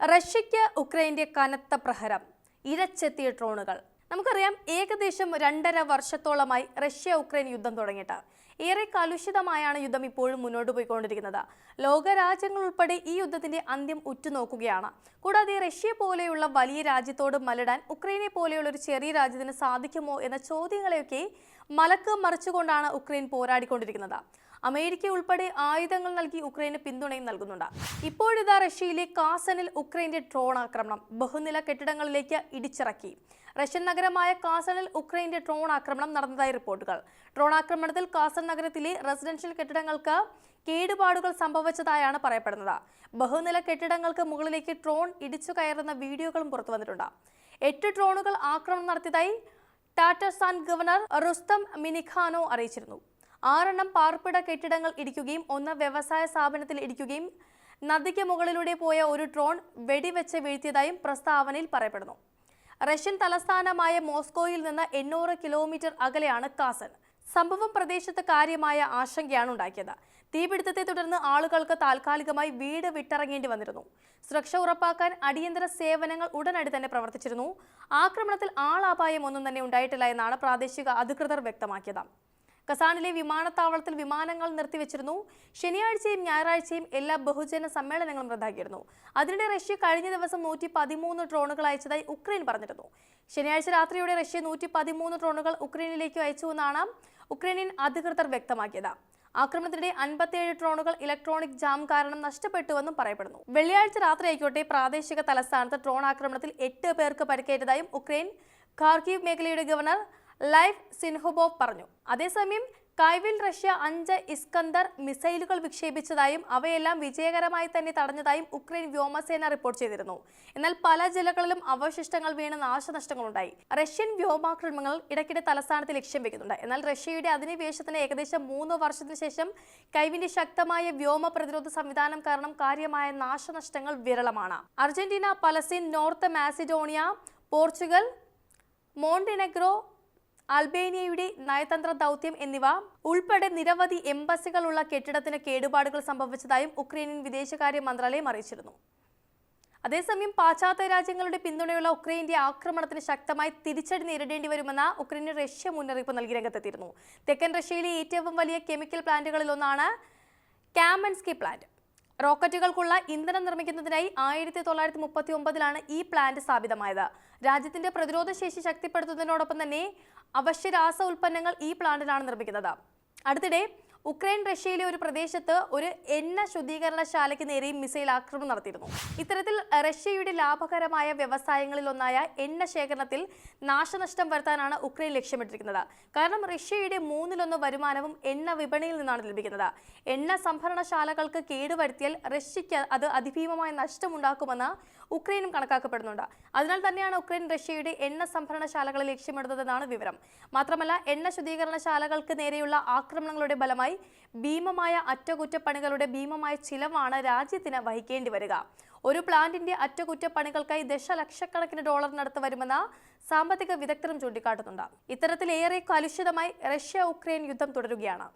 റഷ്യയ്ക്ക് ഉക്രൈന്റെ കനത്ത പ്രഹരം ഇരച്ചെത്തിയ ഡ്രോണുകൾ. നമുക്കറിയാം ഏകദേശം രണ്ടര വർഷത്തോളമായി റഷ്യ ഉക്രൈൻ യുദ്ധം തുടങ്ങിയിട്ട്. ഏറെ കലുഷിതമായാണ് യുദ്ധം ഇപ്പോഴും മുന്നോട്ട് പോയിക്കൊണ്ടിരിക്കുന്നത്. ലോകരാജ്യങ്ങൾ ഉൾപ്പെടെ ഈ യുദ്ധത്തിന്റെ അന്ത്യം ഉറ്റുനോക്കുകയാണ്. കൂടാതെ റഷ്യ പോലെയുള്ള വലിയ രാജ്യത്തോട് മലടാൻ ഉക്രൈനെ പോലെയുള്ള ഒരു ചെറിയ രാജ്യത്തിന് സാധിക്കുമോ എന്ന ചോദ്യങ്ങളെയൊക്കെ മലക്ക് മറിച്ചുകൊണ്ടാണ് ഉക്രൈൻ പോരാടിക്കൊണ്ടിരിക്കുന്നത്. അമേരിക്ക ഉൾപ്പെടെ ആയുധങ്ങൾ നൽകി ഉക്രൈന് പിന്തുണയും നൽകുന്നുണ്ട്. ഇപ്പോഴിതാ റഷ്യയിലെ കാസനിൽ ഉക്രൈന്റെ ഡ്രോൺ ആക്രമണം ബഹുനില കെട്ടിടങ്ങളിലേക്ക് ഇടിച്ചിറക്കി. റഷ്യൻ നഗരമായ കാസനിൽ ഉക്രൈന്റെ ഡ്രോൺ ആക്രമണം നടന്നതായി റിപ്പോർട്ടുകൾ. ഡ്രോൺ ആക്രമണത്തിൽ കാസൻ നഗരത്തിലെ റെസിഡൻഷ്യൽ കെട്ടിടങ്ങൾക്ക് കേടുപാടുകൾ സംഭവിച്ചതായാണ് പറയപ്പെടുന്നത്. ബഹുനില കെട്ടിടങ്ങൾക്ക് മുകളിലേക്ക് ഡ്രോൺ ഇടിച്ചു കയറുന്ന വീഡിയോകളും പുറത്തു വന്നിട്ടുണ്ട്. എട്ട് ഡ്രോണുകൾ ആക്രമണം നടത്തിയതായി ടാറ്റസാൻ ഗവർണർ റുസ്തം മിനിഖാനോ അറിയിച്ചിരുന്നു. ആറെണ്ണം പാർപ്പിട കെട്ടിടങ്ങൾ ഇടിക്കുകയും ഒന്ന് വ്യവസായ സ്ഥാപനത്തിൽ ഇടിക്കുകയും നദിക്ക് മുകളിലൂടെ പോയ ഒരു ഡ്രോൺ വെടിവെച്ച് വീഴ്ത്തിയതായും പ്രസ്താവനയിൽ പറയപ്പെടുന്നു. റഷ്യൻ തലസ്ഥാനമായ മോസ്കോയിൽ നിന്ന് എണ്ണൂറ് കിലോമീറ്റർ അകലെയാണ് കാസൻ. സംഭവം പ്രദേശത്ത് കാര്യമായ ആശങ്കയാണ് ഉണ്ടാക്കിയത്. തീപിടുത്തത്തെ തുടർന്ന് ആളുകൾക്ക് താൽക്കാലികമായി വീട് വിട്ടിറങ്ങേണ്ടി വന്നിരുന്നു. സുരക്ഷ ഉറപ്പാക്കാൻ അടിയന്തര സേവനങ്ങൾ ഉടനടി തന്നെ പ്രവർത്തിച്ചിരുന്നു. ആക്രമണത്തിൽ ആളാപായം ഒന്നും തന്നെ ഉണ്ടായിട്ടില്ല എന്നാണ് പ്രാദേശിക അധികൃതർ വ്യക്തമാക്കിയത്. കസാനിലെ വിമാനത്താവളത്തിൽ വിമാനങ്ങൾ നിർത്തിവെച്ചിരുന്നു. ശനിയാഴ്ചയും ഞായറാഴ്ചയും എല്ലാ ബഹുജന സമ്മേളനങ്ങളും റദ്ദാക്കിയിരുന്നു. അതിനിടെ റഷ്യ കഴിഞ്ഞ ദിവസം നൂറ്റി പതിമൂന്ന് ഡ്രോണുകൾ അയച്ചതായി ഉക്രൈൻ പറഞ്ഞിരുന്നു. ശനിയാഴ്ച രാത്രിയോടെ റഷ്യ നൂറ്റി പതിമൂന്ന് ഡ്രോണുകൾ ഉക്രൈനിലേക്ക് അയച്ചുവെന്നാണ് ഉക്രൈനിയൻ അധികൃതർ വ്യക്തമാക്കിയത്. ആക്രമണത്തിനിടെ അൻപത്തിയേഴ് ഡ്രോണുകൾ ഇലക്ട്രോണിക് ജാം കാരണം നഷ്ടപ്പെട്ടുവെന്നും പറയപ്പെടുന്നു. വെള്ളിയാഴ്ച രാത്രി ആയിക്കോട്ടെ പ്രാദേശിക തലസ്ഥാനത്ത് ഡ്രോൺ ആക്രമണത്തിൽ എട്ട് പേർക്ക് പരിക്കേറ്റതായും ഉക്രൈൻ ഖാർക്കീവ് മേഖലയുടെ ഗവർണർ ലൈഫ് സിൻഹുബോവ് പറഞ്ഞു. അതേസമയം കൈവിൽ റഷ്യ അഞ്ച് ഇസ്കന്ദർ മിസൈലുകൾ വിക്ഷേപിച്ചതായും അവയെല്ലാം വിജയകരമായി തന്നെ തടഞ്ഞതായും ഉക്രൈൻ വ്യോമസേന റിപ്പോർട്ട് ചെയ്തിരുന്നു. എന്നാൽ പല ജില്ലകളിലും അവശിഷ്ടങ്ങൾ വീണ് നാശനഷ്ടങ്ങളുണ്ടായി. റഷ്യൻ വ്യോമാക്രമണങ്ങൾ ഇടയ്ക്കിടെ തലസ്ഥാനത്ത് ലക്ഷ്യം വെക്കുന്നുണ്ട്. എന്നാൽ റഷ്യയുടെ അധിനിവേശത്തിന് ഏകദേശം മൂന്ന് വർഷത്തിന് ശേഷം കൈവിന്റെ ശക്തമായ വ്യോമ പ്രതിരോധ സംവിധാനം കാരണം കാര്യമായ നാശനഷ്ടങ്ങൾ വിരളമാണ്. Argentina Palestine North Macedonia Portugal Montenegro അൽബേനിയയുടെ നയതന്ത്ര ദൗത്യം എന്നിവ ഉൾപ്പെടെ നിരവധി എംബസികളുള്ള കെട്ടിടത്തിന് കേടുപാടുകൾ സംഭവിച്ചതായും ഉക്രൈനിയൻ വിദേശകാര്യ മന്ത്രാലയം അറിയിച്ചിരുന്നു. അതേസമയം പാശ്ചാത്യ രാജ്യങ്ങളുടെ പിന്തുണയുള്ള ഉക്രൈന്റെ ആക്രമണത്തിന് ശക്തമായി തിരിച്ചടി നേരിടേണ്ടി വരുമെന്ന ഉക്രൈന് റഷ്യ മുന്നറിയിപ്പ് നൽകി രംഗത്തെത്തിയിരുന്നു. തെക്കൻ റഷ്യയിലെ ഏറ്റവും വലിയ കെമിക്കൽ പ്ലാന്റുകളിൽ ഒന്നാണ് കാമൻസ്കി പ്ലാന്റ്. റോക്കറ്റുകൾക്കുള്ള ഇന്ധനം നിർമ്മിക്കുന്നതിനായി ആയിരത്തി തൊള്ളായിരത്തി മുപ്പത്തി ഒമ്പതിലാണ് ഈ പ്ലാന്റ് സ്ഥാപിതമായത്. രാജ്യത്തിന്റെ പ്രതിരോധ ശേഷി ശക്തിപ്പെടുത്തുന്നതിനോടൊപ്പം തന്നെ അവശ്യ രാസ ഉൽപ്പന്നങ്ങൾ ഈ പ്ലാന്റിലാണ് നിർമ്മിക്കുന്നത്. അടുത്തിടെ ഉക്രൈൻ റഷ്യയിലെ ഒരു പ്രദേശത്ത് ഒരു എണ്ണ ശുദ്ധീകരണശാലയ്ക്ക് നേരെയും മിസൈൽ ആക്രമണം നടത്തിയിരുന്നു. ഇത്തരത്തിൽ റഷ്യയുടെ ലാഭകരമായ വ്യവസായങ്ങളിൽ ഒന്നായ എണ്ണ ശേഖരണത്തിൽ നാശനഷ്ടം വരുത്താനാണ് ഉക്രൈൻ ലക്ഷ്യമിട്ടിരിക്കുന്നത്. കാരണം റഷ്യയുടെ മൂന്നിലൊന്ന് വരുമാനവും എണ്ണ വിപണിയിൽ നിന്നാണ് ലഭിക്കുന്നത്. എണ്ണ സംഭരണശാലകൾക്ക് കേടുവരുത്തിയാൽ റഷ്യയ്ക്ക് അത് അതിഭീമമായ നഷ്ടമുണ്ടാക്കുമെന്ന് ഉക്രൈനും കണക്കാക്കപ്പെടുന്നുണ്ട്. അതിനാൽ തന്നെയാണ് ഉക്രൈൻ റഷ്യയുടെ എണ്ണ സംഭരണശാലകളെ ലക്ഷ്യമിടുന്നതെന്നാണ് വിവരം. മാത്രമല്ല എണ്ണ ശുദ്ധീകരണശാലകൾക്ക് നേരെയുള്ള ആക്രമണങ്ങളുടെ ഫലമായി ഭീമമായ അറ്റകുറ്റപ്പണികളുടെ ഭീമമായ ചിലവാണ് രാജ്യത്തിന് വഹിക്കേണ്ടി വരിക. ഒരു പ്ലാന്റിന്റെ അറ്റകുറ്റപ്പണികൾക്കായി ദശലക്ഷക്കണക്കിന് ഡോളറിനടുത്ത് വരുമെന്ന സാമ്പത്തിക വിദഗ്ധരും ചൂണ്ടിക്കാട്ടുന്നുണ്ട്. ഇത്തരത്തിലേറെ കലുഷിതമായി റഷ്യ ഉക്രൈൻ യുദ്ധം തുടരുകയാണ്.